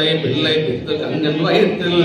தத்தை பிள்ளை பித்து கங்கன் வயிற்றில்.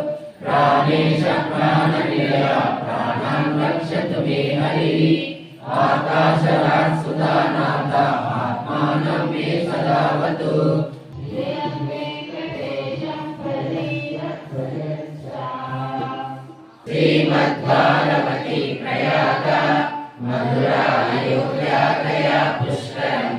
శ్రీమద్వారవతి ప్రయాగ మధురా అయోధ్యాకయా పుష్కరం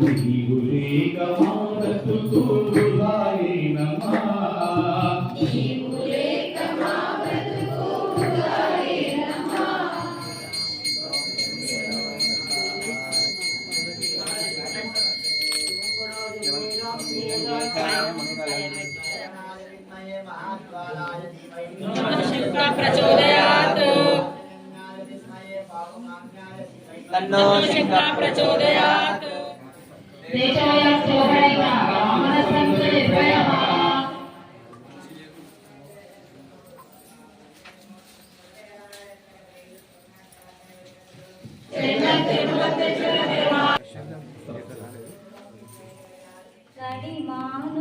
నీవు లేక మౌనస్తు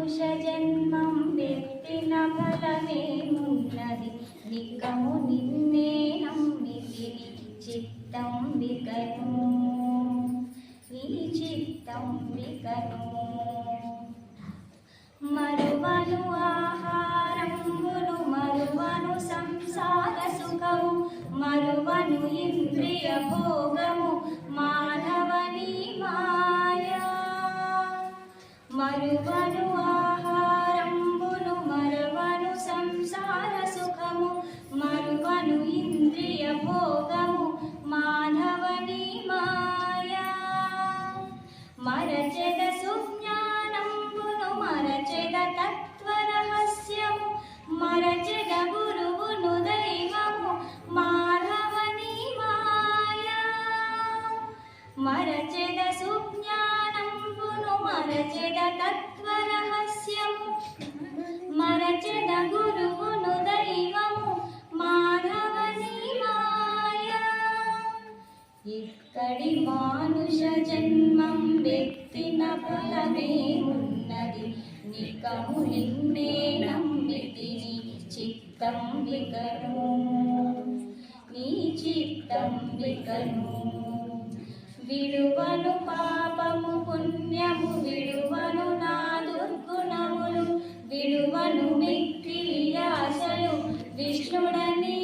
మనుష జన్మం వ్యక్తిన ఫలమేమున్నది నికము నిన్నే నమ్మితిని చిత్తం వికను. ఈ చిత్తం వికను. మరువను ఆహారంబును మరువను సంసార సుఖము మరువను ఇంద్రియ భోగము మానవని మాయా. మరువను ఇంద్రియ చిత్తం వికను విడువను పాపము పుణ్యము విడువను నా దుర్గుణములు విడువను మిక్కిలి ఆశలు విష్ణుడని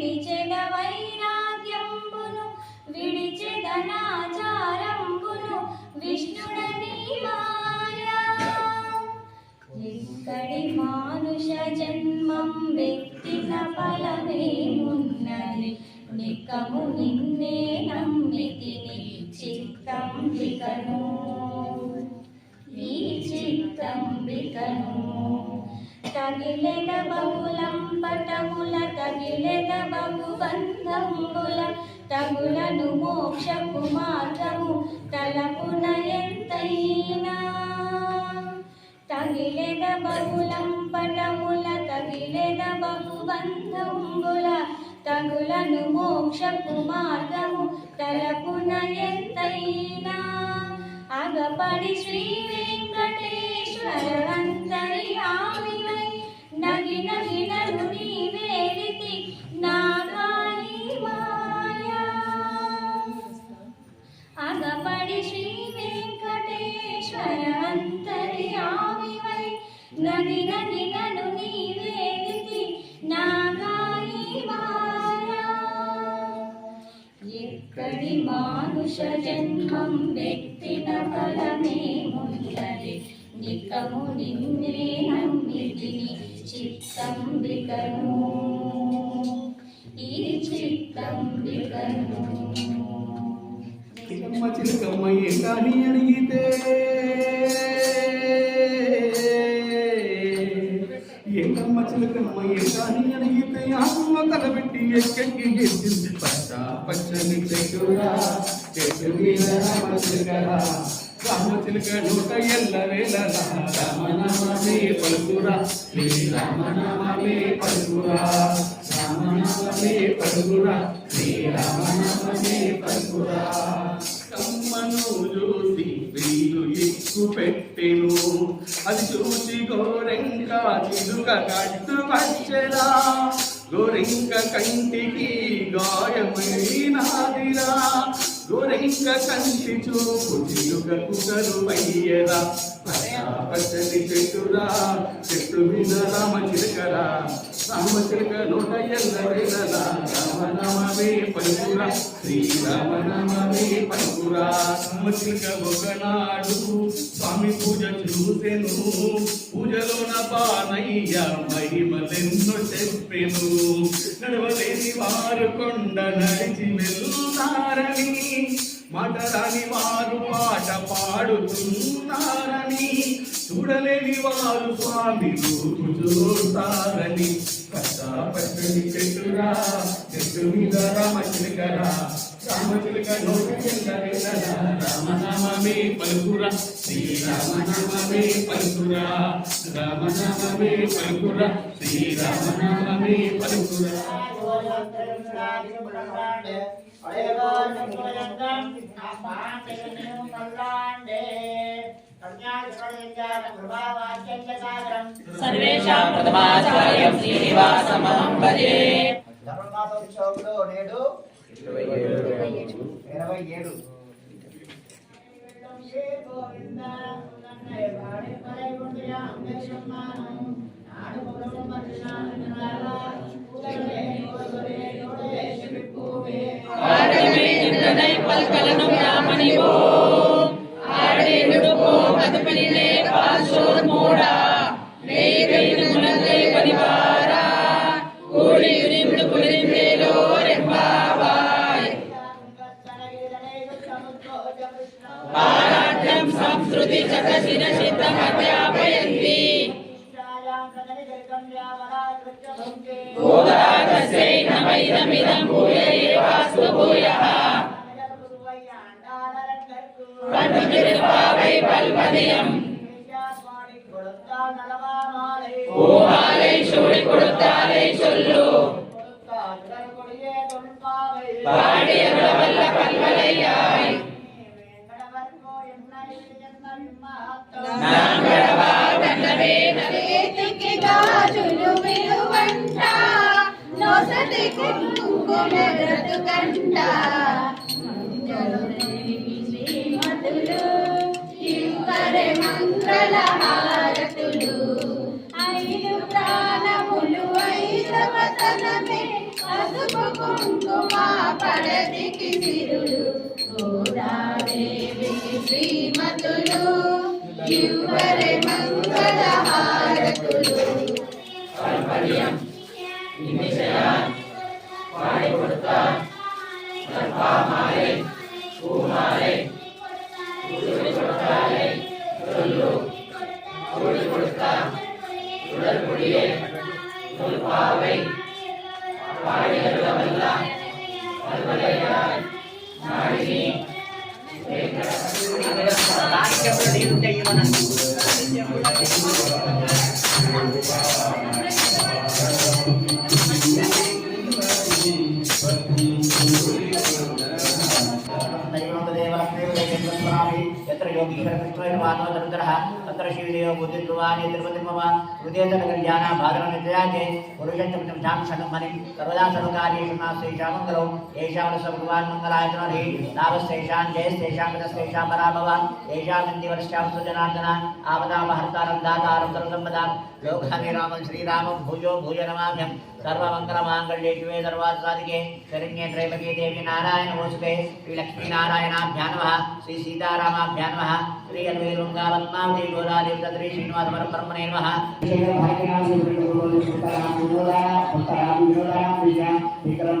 విడిచెద వైరాగ్యంబును విడిచెదనాచారంబును విష్ణుడని మాయా. ఇక్కడి మానుష జన్మం వ్యక్తిన ఫలమేమున్నది? నిక్కము నిన్నే నమ్మితిని చిత్తం వికను ఈ చిత్తం వికను తగిలెద బహుళం పటముల తగిలెద బహు బంధముల తగులను మోక్షపు మార్గము తలపున ఎంతైనా. తగిలెద బహుళం పటముల తగిలెద బహు బంధముల తగులను మోక్షపు మార్గము తలపున ఎంతైనా. అగపడి శ్రీ వెంకటేశ్వర అంతరి అంతర్యామివై నగి నగి అగపడి శ్రీ వెంకటేశ్వర అంతర్యామివై నది నది నను నీవేలితి ఎక్కడి మానుష జన్మం వ్యక్తిన ఫలమేమున్నది నికము నిన్నే నమ్మితిని చిత్తంబికను. ఈ చిత్తంబికను వికను చిలకమ్మ చిలకమ్మ ఏంటని అడిగితే ఎంకమ్మ చిలకమ్మ ఏంటని అడిగితే అమ్మ తలబెట్టి ఎక్కడికి ఎత్తింది పచ్చ పచ్చని చెట్టురా చెట్టు మీద రామ నూట ఎల్ల వేల రామనామే పలుకురా. శ్రీ రామనామే పలుకురా రామనామే పలుకురా. శ్రీ రామనామే పలుకురా కమ్మను చూసి వీరు ఎక్కు పెట్టెను అది చూసి గోరెంక చిలుక కట్టు గోరెంక కంటికి గాయమైనాదిరా గోరెంక ఇంక కంటి చూపు చిలుకకు కరువయ్యరా పచ్చని చెట్టురా చెట్టు మీద రామ చిలకరా రామ చిలక నోట ఎల్లవేళలా రామ నామమే పలుకురా శ్రీరామ నామమే పలుకురా. రామ చిలక ఒకనాడు స్వామి పూజ చూసెను పూజలోన బానయ్య మహిమలెన్నో చెప్పెను. నడవలేని వారు కొండ నడిచి వెళ్తారని మాట వారు పాట పాడుతున్నారని చూడలేని వారు స్వామి చూస్తారని. కష్టపడి చెట్టురా చెట్టు మీద రామచిలకరా రామచిలక నోటికెళ్ళరా రామనామమే పలుకురా శ్రీరామనామమే పలుకురా రామనామమే పలుకురా శ్రీరామనామమే పలుకురా. సర్వేషాం ప్రథమాచార్యం శ్రీనివాసమహం భజే. ధర్మమాసోత్సవంలో నేడు ఇరవై ఏడు. ఆడమే பல்மதியம் ஓமாலை சூடி கொடுத்தாலே சொல்லு பாடிய விளவல்ல பல்வலையாய் நாங்கடவா தன்னவே நலேதிக்கு காஜுலு விலுவண்டா கண்டா మంగళ హారతులు ఐదు ప్రాణములు ఐదవతనమే పసుపు కుంకుమ పడదికి సిరులు శ్రీమతులు ఇవ్వరే మంగళ హారతులు உடற்குடியே சொல்பாவை பாடியருளவெல்லாம் பல்வலையாய் நாடினி நாடிக்கப்பட்ட இவனன் ईश्वरविश्वनिर्वाणोदन्तरः तत्र श्रीदेवो बुद्धिर्भवान् यतिर्पतिर्भवान् हृदयतनगर्याना भाद्रनिर्जयाजे पुरुषत्वं शांशनं मनिं सर्वदा सर्वकार्येषु नास्ते येषामङ्गलौ श्रीरामं भूयो भूय नमाम्यहम् సర్వమంగళమాంగళ్యే శివే సర్వాసాదికే శరణ్యే త్రైపకే దేవి నారాయణ ఓసుకే శ్రీ లక్ష్మీనారాయణాభ్యానవ శ్రీ సీతారామాభ్యానవ శ్రీ అన్వేలుంగావల్మావతి గోదాదేవత శ్రీ శ్రీనివాస పరబ్రహ్మణే నమ విక్రమ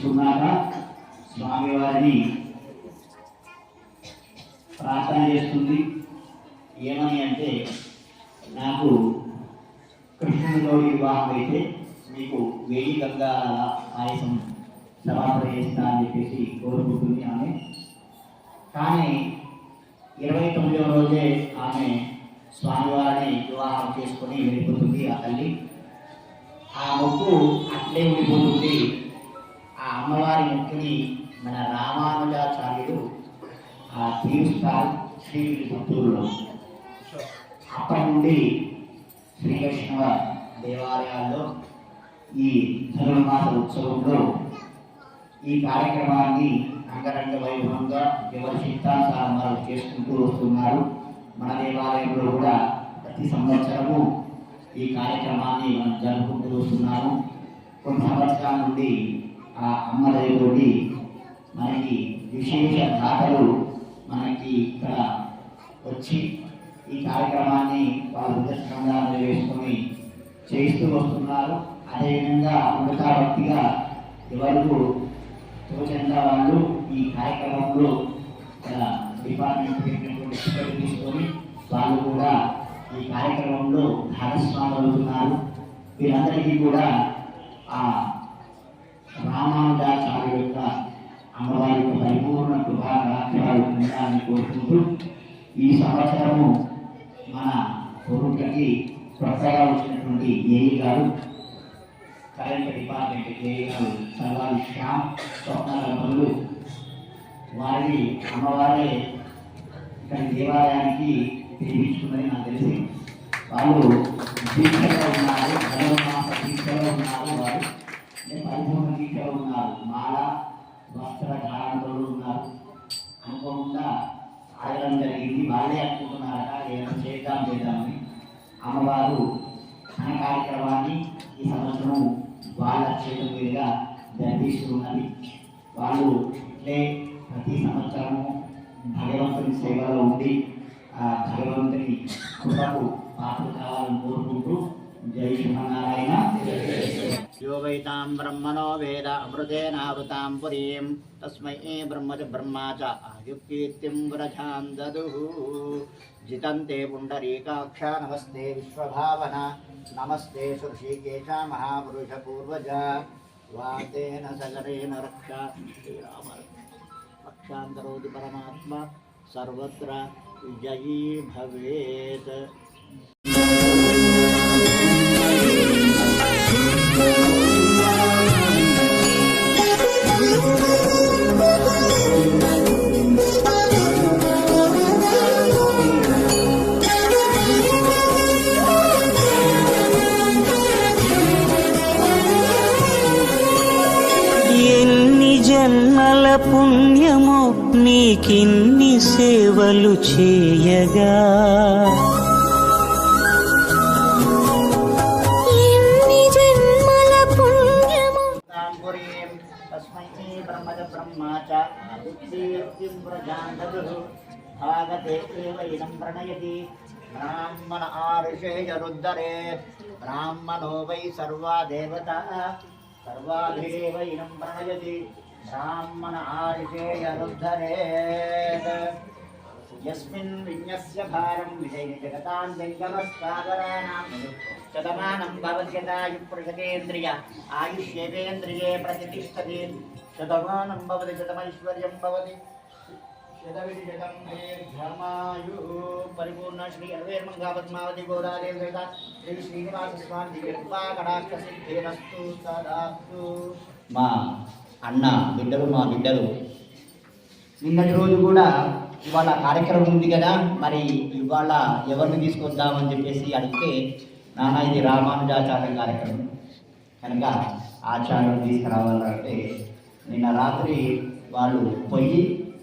తీసుకున్నాక స్వామివారిని ప్రార్థన చేస్తుంది. ఏమని అంటే నాకు కృష్ణుడితో వివాహం అయితే మీకు వెయ్యి గంగా పాయసం సమాపన చేస్తా అని చెప్పేసి కోరుకుంటుంది ఆమె. కానీ ఇరవై తొమ్మిదవ రోజే ఆమె స్వామివారిని వివాహం చేసుకొని వెళ్ళిపోతుంది ఆ తల్లి. ఆ మొక్కు అట్లే ఉండిపోతుంది. అమ్మవారి మొక్కుని మన రామానుజాచార్యుడు ఆ తీరుస్తారు శ్రీ పుత్తూరులో అప్పటి నుండి శ్రీ వైష్ణవ దేవాలయాల్లో ఈ ధనుర్మాస ఉత్సవంలో ఈ కార్యక్రమాన్ని అంగరంగ వైభవంగా ఎవరి చిత్తానుసారం వారు చేసుకుంటూ వస్తున్నారు. మన దేవాలయంలో కూడా ప్రతి సంవత్సరము ఈ కార్యక్రమాన్ని మనం జరుపుకుంటూ వస్తున్నాము. కొన్ని సంవత్సరాల నుండి ఆ అమ్మ దయతోటి మనకి విశేష దాతలు మనకి ఇక్కడ వచ్చి ఈ కార్యక్రమాన్ని వాళ్ళు ఉదస్కంగా వేసుకొని చేస్తూ వస్తున్నారు. అదేవిధంగా అమృతా భక్తిగా ఎవరు తోచంగా వాళ్ళు ఈ కార్యక్రమంలో డిపార్ట్మెంట్ పెట్టినటువంటి తీసుకొని వాళ్ళు కూడా ఈ కార్యక్రమంలో భాగస్వాములు అవుతున్నారు వీరందరికీ కూడా ఆ రామానుజాచార్య యొక్క అమ్మవారి యొక్క పరిపూర్ణ కృపాక్షరాలు ఉండాలని కోరుకుంటూ ఈ సంవత్సరము మన కోరుకకి కొత్తగా వచ్చినటువంటి ఏఈ గారు కరెంట్ డిపార్ట్మెంట్ ఏఈ గారు సర్వాలి శ్యామ్ స్వప్నాల బదులు వారిని అమ్మవారే ఇక్కడ దేవాలయానికి పిలిపించుకుందని నాకు తెలిసి. వాళ్ళు దీక్షలో ఉన్నారు దీక్షలో ఉన్నారు వారు. అంటే పరిపూర్ణ ఉన్నారు. మాల వస్త్ర ధారణలో ఉన్నారు. అనుకోకుండా అడగడం జరిగింది. వాళ్ళే అనుకుంటున్నారట ఏదైనా చేద్దాం చేద్దామని అమ్మవారు తన కార్యక్రమాన్ని ఈ సంవత్సరం వాళ్ళ చేతుల మీదుగా జరిపిస్తున్నది. వాళ్ళు ఇట్లే ప్రతి సంవత్సరము భగవంతుని సేవలో ఉండి ఆ భగవంతుని కృపకు పాత్ర కావాలని కోరుకుంటూ జై శ్రీమన్నారాయణ. यो वैतां ब्रह्मणो वेद अमृतेनावृतां पुरीं तस्मै ब्रह्म च ब्रह्मा च आयुक्कीर्तिं व्रजां ददुः। जितन्ते पुण्डरीकाक्षा नमस्ते विश्वभावना। नमस्ते सुऋषिकेशा महापुरुषपूर्वजा वातेन सगरेण रक्षा। रक्षां परमात्मा। सर्वत्र विजयी भवेत्। भागते एव इदं प्रणयति ब्राह्मण आऋषेयरुद्धरेत् ब्राह्मणो वै सर्वा देवता सर्वाभिरेव इदं प्रणयति ब्राह्मण आऋषेयरुद्धरेत् यस्मिन् विन्यस्य भारं विजयि जगतां जङ्गमस्सागराणां शतमानं भवत्यतायुपुरुषकेन्द्रिय आयुष्येवेन्द्रिये प्रतिष्ठति शतमानं भवति शतमैश्वर्यं भवति शतविधि शतं दीर्घमायुः परिपूर्ण श्री अरवेर्मङ्गा पद्मावति गोदादेव सहिता श्री श्रीनिवास स्वामी दिव्यकृपा कटाक्ष सिद्धिरस्तु तदास्तु మా అన్న బిడ్డలు మా బిడ్డలు నిన్నటి రోజు కూడా ఇవాళ కార్యక్రమం ఉంది కదా మరి ఇవాళ ఎవరిని తీసుకొద్దామని చెప్పేసి అడిగితే నాన్న ఇది రామానుజాచార్య కార్యక్రమం కనుక ఆచారం తీసుకురావాలంటే నిన్న రాత్రి వాళ్ళు పోయి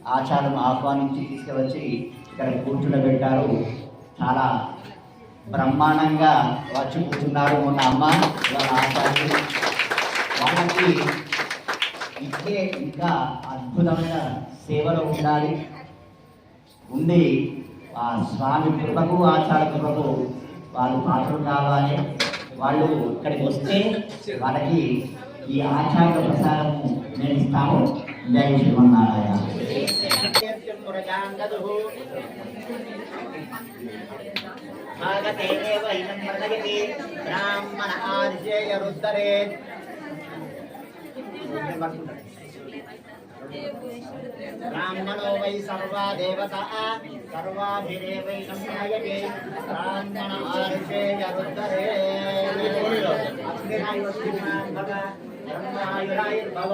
ఆచారం ఆహ్వానించి తీసుకువచ్చి ఇక్కడ కూర్చుండబెట్టారు చాలా బ్రహ్మాండంగా వచ్చి కూర్చున్నారు మొన్న అమ్మ. వాళ్ళ ఆచార్యులు. వాళ్ళకి ఇంకే ఇంకా అద్భుతమైన సేవలు ఉండాలి. ఉండి ఆ స్వామి కృపకు ఆచార కృపకు వాళ్ళు పాత్రలు కావాలి. వాళ్ళు ఇక్కడికి వస్తే వాళ్ళకి ఈ ఆచార ప్రసారము నేను ఇస్తాము జై శ్రీమన్నారాయణ. భాగతే వైనం ప్రదయతి బ్రాహ్మణ ఆదిశేయ రుద్దరే బ్రాహ్మణో వై సర్వా దేవతా సర్వాభిరేవైనం ధ్యాయతే బ్రాహ్మణ ఆదిశేయ రుద్దరే అగ్నిరాయుష్మాన్ భవ బ్రహ్మాయురాయుర్భవ.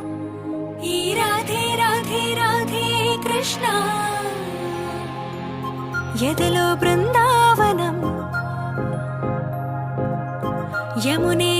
కృష్ణ. ఎదలో బృందావనం. యమునే